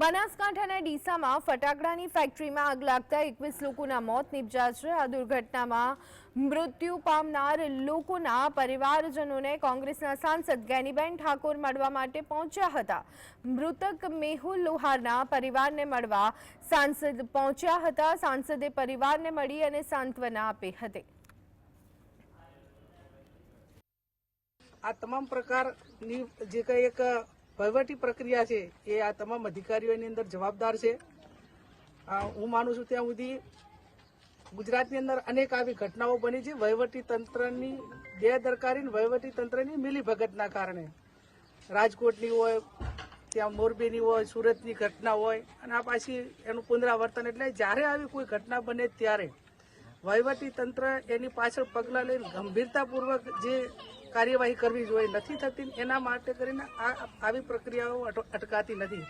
બનાસકાંઠાના ડીસામાં ફટાકડાની ફેક્ટરીમાં આગ લાગતા એકવીસ લોકોના મોત નિપજ્યા છે. આ દુર્ઘટનામાં મૃત્યુ પામનાર લોકોના પરિવારજનોને કોંગ્રેસના સાંસદ ગેનીબેન ઠાકોર મળવા માટે પહોંચ્યા હતા. મૃતક મેહુલ લોહારના પરિવારને મળવા સાંસદ પહોંચ્યા હતા. સાંસદે પરિવારને મળી અને સાંત્વના આપી હતી. આ તમામ પ્રકારની જે કંઈ એક વહીવટી પ્રક્રિયા છે એ આ તમામ અધિકારીઓની અંદર જવાબદાર છે. હું માનું છું ત્યાં સુધી ગુજરાતની અંદર અનેક આવી ઘટનાઓ બની છે. વહીવટી તંત્રની બેદરકારી વહીવટી તંત્રની મિલીભગતના કારણે. રાજકોટની હોય, ત્યાં મોરબીની હોય, સુરતની ઘટના હોય અને આ પાછી એનું પુનરાવર્તન એટલે જ્યારે આવી કોઈ ઘટના બને ત્યારે વહીવટી તંત્ર એની પાછળ પગલાં લઈને ગંભીરતાપૂર્વક જે કાર્યવાહી કરવી જોઈએ. નથી થતી એના માટે કરીને આ આવી પ્રક્રિયાઓ અટકાતી નથી.